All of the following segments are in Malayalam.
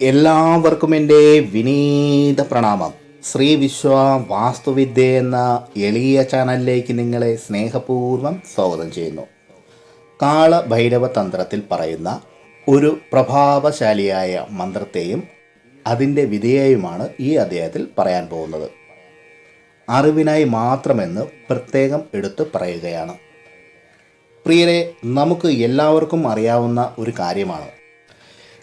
എല്ലാവർക്കും എന്റെ വിനീത പ്രണാമം. ശ്രീ വിശ്വ വാസ്തുവിദ്യ എന്ന എളിയ ചാനലിലേക്ക് നിങ്ങളെ സ്നേഹപൂർവം സ്വാഗതം ചെയ്യുന്നു. കാളഭൈരവ തന്ത്രത്തിൽ പറയുന്ന ഒരു പ്രഭാവശാലിയായ മന്ത്രത്തെയും അതിന്റെ വിധേയയുമാണ് ഈ അധ്യായത്തിൽ പറയാൻ പോകുന്നത്. അറിവിനായി മാത്രമെന്ന് പ്രത്യേകം എടുത്തു പറയുകയാണ്. പ്രിയരെ നമുക്ക് എല്ലാവർക്കും അറിയാവുന്ന ഒരു കാര്യമാണ്.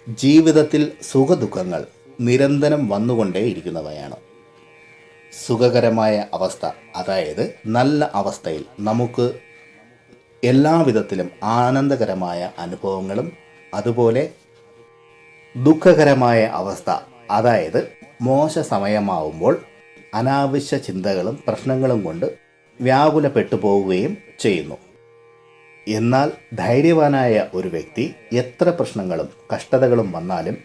ജീവിതത്തിൽ സുഖദുഃഖങ്ങൾ നിരന്തരം വന്നുകൊണ്ടേയിരിക്കുന്നവയാണ്. സുഖകരമായ അവസ്ഥ അതായത് നല്ല അവസ്ഥയിൽ നമുക്ക് എല്ലാവിധത്തിലും ആനന്ദകരമായ അനുഭവങ്ങളും അതുപോലെ ദുഃഖകരമായ അവസ്ഥ അതായത് മോശ സമയമാവുമ്പോൾ അനാവശ്യ ചിന്തകളും പ്രശ്നങ്ങളും കൊണ്ട് വ്യാകുലപ്പെട്ടു പോവുകയും ചെയ്യുന്നു. എന്നാൽ ധൈര്യവാനായ ഒരു വ്യക്തി എത്ര പ്രശ്നങ്ങളും കഷ്ടതകളും വന്നാലും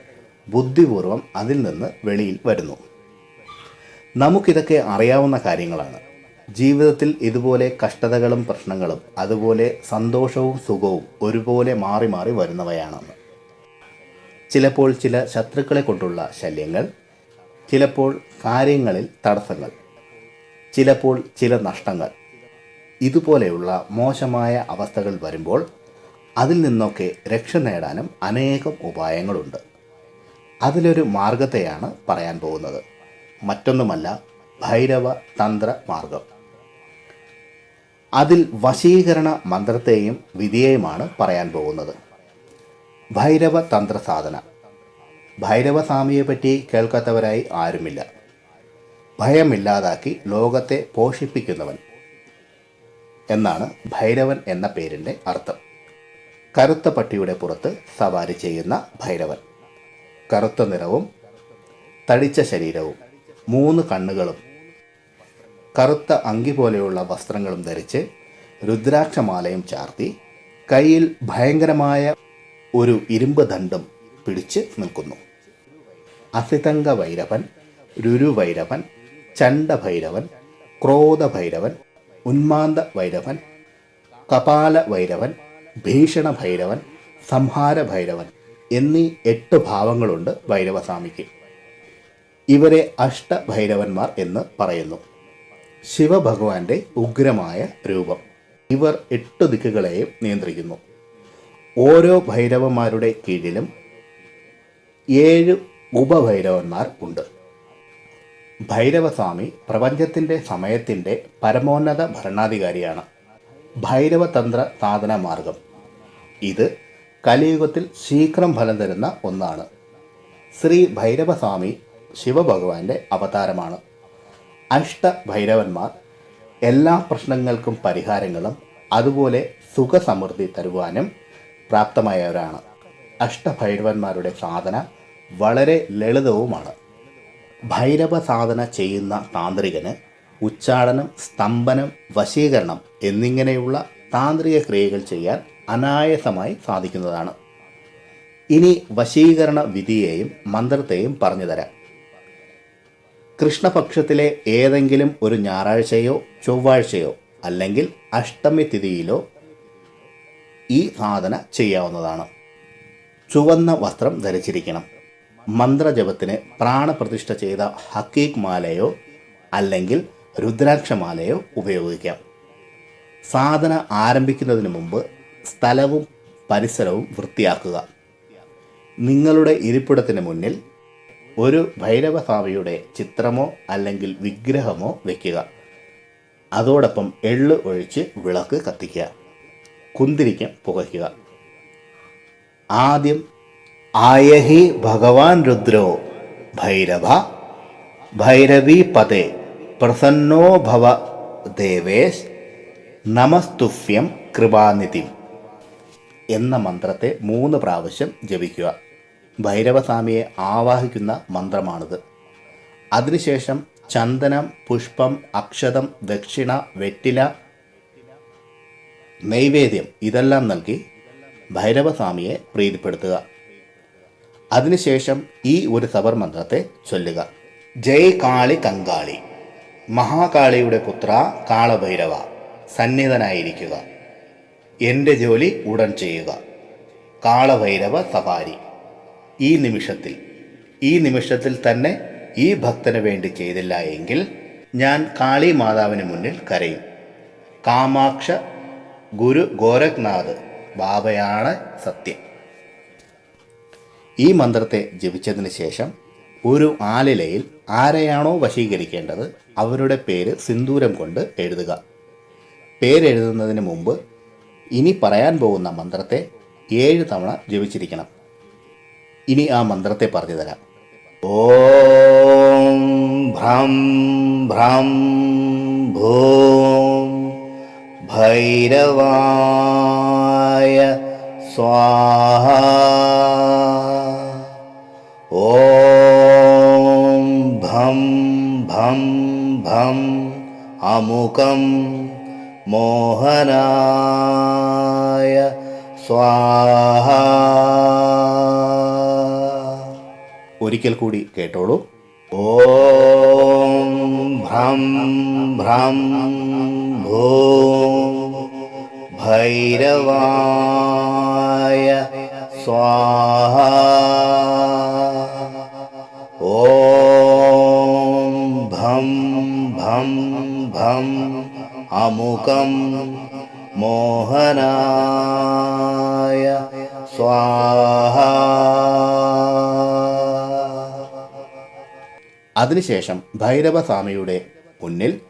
ബുദ്ധിപൂർവം അതിൽ നിന്ന് വെളിയിൽ വരുന്നു. നമുക്കിതൊക്കെ അറിയാവുന്ന കാര്യങ്ങളാണ്. ജീവിതത്തിൽ ഇതുപോലെ കഷ്ടതകളും പ്രശ്നങ്ങളും അതുപോലെ സന്തോഷവും സുഖവും ഒരുപോലെ മാറി മാറി വരുന്നവയാണെന്ന്. ചിലപ്പോൾ ചില ശത്രുക്കളെ കൊണ്ടുള്ള ശല്യങ്ങൾ ചിലപ്പോൾ കാര്യങ്ങളിൽ തടസ്സങ്ങൾ ചിലപ്പോൾ ചില നഷ്ടങ്ങൾ ഇതുപോലെയുള്ള മോശമായ അവസ്ഥകൾ വരുമ്പോൾ അതിൽ നിന്നൊക്കെ രക്ഷ നേടാനും അനേകം ഉപായങ്ങളുണ്ട്. അതിലൊരു മാർഗത്തെയാണ് പറയാൻ പോകുന്നത്. മറ്റൊന്നുമല്ല ഭൈരവ തന്ത്ര മാർഗം അതിൽ വശീകരണ മന്ത്രത്തെയും വിധിയെയുമാണ് പറയാൻ പോകുന്നത്. ഭൈരവ തന്ത്ര സാധന. ഭൈരവസ്വാമിയെ പറ്റി കേൾക്കാത്തവരായി ആരുമില്ല. ഭയമില്ലാതാക്കി ലോകത്തെ പോഷിപ്പിക്കുന്നവൻ. എന്നാണ് ഭൈരവൻ എന്ന പേരിന്റെ അർത്ഥം. കറുത്ത പട്ടിയുടെ പുറത്ത് സവാരി ചെയ്യുന്ന ഭൈരവൻ. കറുത്ത നിറവും തടിച്ച ശരീരവും മൂന്ന് കണ്ണുകളും കറുത്ത അങ്കി പോലെയുള്ള വസ്ത്രങ്ങളും ധരിച്ച് രുദ്രാക്ഷമാലയും ചാർത്തി കയ്യിൽ ഭയങ്കരമായ ഒരു ഇരുമ്പ് ദണ്ഡും പിടിച്ച് നിൽക്കുന്നു. അസിതംഗ ഭൈരവൻ രുരുഭൈരവൻ ചണ്ഡഭൈരവൻ ക്രോധഭൈരവൻ ഉന്മാന്ത ഭൈരവൻ കപാല ഭൈരവൻ ഭീഷണ ഭൈരവൻ സംഹാര ഭൈരവൻ എന്നീ എട്ട് ഭാവങ്ങളുണ്ട് ഭൈരവസ്വാമിക്ക്. ഇവരെ അഷ്ടഭൈരവന്മാർ എന്ന് പറയുന്നു. ശിവഭഗവാന്റെ ഉഗ്രമായ രൂപം. ഇവർ എട്ട് ദിക്കുകളെയും നിയന്ത്രിക്കുന്നു. ഓരോ ഭൈരവന്മാരുടെ കീഴിലും ഏഴ് ഉപഭൈരവന്മാർ ഉണ്ട്. ഭൈരവസ്വാമി പ്രപഞ്ചത്തിന്റെ സമയത്തിന്റെ പരമോന്നത ഭരണാധികാരിയാണ്. ഭൈരവതന്ത്ര സാധന മാർഗം. ഇത് കലിയുഗത്തിൽ ശീഘ്രം ഫലം തരുന്ന ഒന്നാണ്. ശ്രീ ഭൈരവസ്വാമി ശിവഭഗവാന്റെ അവതാരമാണ്. അഷ്ട അഷ്ടഭൈരവന്മാർ എല്ലാ പ്രശ്നങ്ങൾക്കും പരിഹാരങ്ങളും അതുപോലെ സുഖസമൃദ്ധി തരുവാനും പ്രാപ്തമായവരാണ്. അഷ്ടഭൈരവന്മാരുടെ സാധന വളരെ ലളിതവുമാണ്. ഭൈരവ സാധന ചെയ്യുന്ന താന്ത്രികന് ഉച്ചാടനം സ്തംഭനം വശീകരണം എന്നിങ്ങനെയുള്ള താന്ത്രിക ക്രിയകൾ ചെയ്യാൻ അനായാസമായി സാധിക്കുന്നതാണ്. ഇനി വശീകരണ വിധിയെയും മന്ത്രത്തെയും പറഞ്ഞു തരാം. കൃഷ്ണപക്ഷത്തിലെ ഏതെങ്കിലും ഒരു ഞായറാഴ്ചയോ ചൊവ്വാഴ്ചയോ അല്ലെങ്കിൽ അഷ്ടമി തിഥിയിലോ ഈ സാധന ചെയ്യാവുന്നതാണ്. ചുവന്ന വസ്ത്രം ധരിച്ചിരിക്കണം. മന്ത്രജപത്തിന് പ്രാണപ്രതിഷ്ഠ ചെയ്ത ഹക്കീക് മാലയോ അല്ലെങ്കിൽ രുദ്രാക്ഷമാലയോ ഉപയോഗിക്കാം. സാധന ആരംഭിക്കുന്നതിന് മുമ്പ് സ്ഥലവും പരിസരവും വൃത്തിയാക്കുക. നിങ്ങളുടെ ഇരിപ്പിടത്തിന് മുന്നിൽ ഒരു ഭൈരവസ്വാമിയുടെ ചിത്രമോ അല്ലെങ്കിൽ വിഗ്രഹമോ വയ്ക്കുക അതോടൊപ്പം എള്ള് ഒഴിച്ച് വിളക്ക് കത്തിക്കുക. കുന്തിരിക്കം പുകയ്ക്കുക. ആദ്യം ആയഹി ഭഗവാൻ രുദ്രോ ഭൈരവ ഭൈരവി പദേ പ്രസന്നോ ഭവ ദേവേശ് നമസ്തുഫ്യം കൃപാനിധി എന്ന മന്ത്രത്തെ മൂന്ന് പ്രാവശ്യം ജപിക്കുക. ഭൈരവസ്വാമിയെ ആവാഹിക്കുന്ന മന്ത്രമാണിത്. അതിനുശേഷം ചന്ദനം പുഷ്പം അക്ഷതം ദക്ഷിണ വെറ്റില നൈവേദ്യം ഇതെല്ലാം നൽകി ഭൈരവസ്വാമിയെ പ്രീതിപ്പെടുത്തുക. അതിനുശേഷം ഈ ഒരു സബർ മന്ത്രത്തെ ചൊല്ലുക. ജയ് കാളി കങ്കാളി മഹാകാളിയുടെ പുത്ര കാളഭൈരവ. സന്നിധനായിരിക്കുക. എന്റെ ജോലി ഉടൻ ചെയ്യുക. കാളഭൈരവ സവാരി. ഈ നിമിഷത്തിൽ ഈ നിമിഷത്തിൽ തന്നെ ഈ ഭക്തന് വേണ്ടി ചെയ്തില്ല എങ്കിൽ ഞാൻ കാളി മാതാവിന് മുന്നിൽ കരയും. കാമാക്ഷ ഗുരു ഗോരഖ്നാഥ് ബാബയാണ് സത്യം. ഈ മന്ത്രത്തെ ജപിച്ചതിന് ശേഷം ഒരു ആലിലയിൽ ആരെയാണോ വശീകരിക്കേണ്ടത് അവരുടെ പേര് സിന്ദൂരം കൊണ്ട് എഴുതുക. പേരെഴുതുന്നതിന് മുമ്പ് ഇനി പറയാൻ പോകുന്ന മന്ത്രത്തെ ഏഴ് തവണ ജപിച്ചിരിക്കണം. ഇനി ആ മന്ത്രത്തെ പറഞ്ഞു തരാം. ഓം ഭ്രം ഭ്രം ഭൂം ഭൈരവായ സ്വാഹ ഭം ഭം ഭം അമുകം മോഹനായ സ്വാഹ ഒരിക്കൽ കൂടി കേട്ടോളൂ. ഓം ഭ്രം ഭ്രം ഭൂ ഭൈരവായ സ്വാഹ। ഓം ഭം ഭം അമുഖം മോഹനായ സ്വാഹ. അതിനുശേഷം ഭൈരവസ്വാമിയുടെ മുന്നിൽ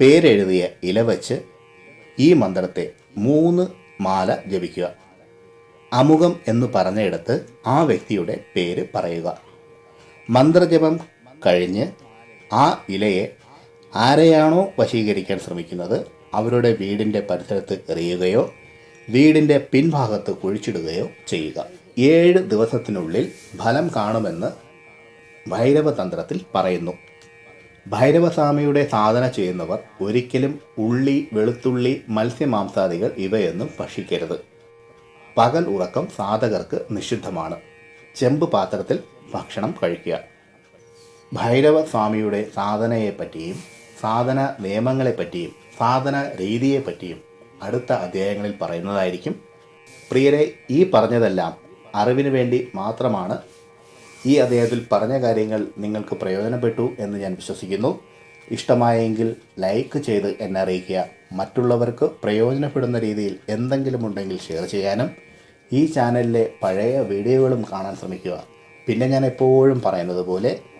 പേരെഴുതിയ ഇല വച്ച് ഈ മന്ത്രത്തെ മൂന്ന് മാല ജപിക്കുക. അമുഖം എന്ന് പറഞ്ഞയിടത്ത് ആ വ്യക്തിയുടെ പേര് പറയുക. മന്ത്രജപം കഴിഞ്ഞ് ആ ഇലയെ ആരെയാണോ വശീകരിക്കാൻ ശ്രമിക്കുന്നത് അവരുടെ വീടിന്റെ പരിസരത്ത് എറിയുകയോ വീടിന്റെ പിൻഭാഗത്ത് കുഴിച്ചിടുകയോ ചെയ്യുക. ഏഴ് ദിവസത്തിനുള്ളിൽ ഫലം കാണുമെന്ന് ഭൈരവതന്ത്രത്തിൽ പറയുന്നു. ഭൈരവസ്വാമിയുടെ സാധന ചെയ്യുന്നവർ ഒരിക്കലും ഉള്ളി വെളുത്തുള്ളി മത്സ്യമാംസാദികൾ ഇവയൊന്നും ഭക്ഷിക്കരുത്. പകൽ ഉറക്കം സാധകർക്ക് നിഷിദ്ധമാണ്. ചെമ്പ് പാത്രത്തിൽ ഭക്ഷണം കഴിക്കുക. ഭൈരവസ്വാമിയുടെ സാധനയെപ്പറ്റിയും സാധന നിയമങ്ങളെപ്പറ്റിയും സാധന രീതിയെപ്പറ്റിയും അടുത്ത അധ്യായങ്ങളിൽ പറയുന്നതായിരിക്കും. പ്രിയരെ ഈ പറഞ്ഞതെല്ലാം അറിവിന് വേണ്ടി മാത്രമാണ്. ഈ അദ്ദേഹത്തിൽ പറഞ്ഞ കാര്യങ്ങൾ നിങ്ങൾക്ക് പ്രയോജനപ്പെട്ടു എന്ന് ഞാൻ വിശ്വസിക്കുന്നു. ഇഷ്ടമായെങ്കിൽ ലൈക്ക് ചെയ്ത് എന്നെ അറിയിക്കുക. മറ്റുള്ളവർക്ക് പ്രയോജനപ്പെടുന്ന രീതിയിൽ എന്തെങ്കിലും ഉണ്ടെങ്കിൽ ഷെയർ ചെയ്യാനും. ഈ ചാനലിലെ പഴയ വീഡിയോകളും കാണാൻ ശ്രമിക്കുക. പിന്നെ ഞാൻ എപ്പോഴും പറയുന്നത് പോലെ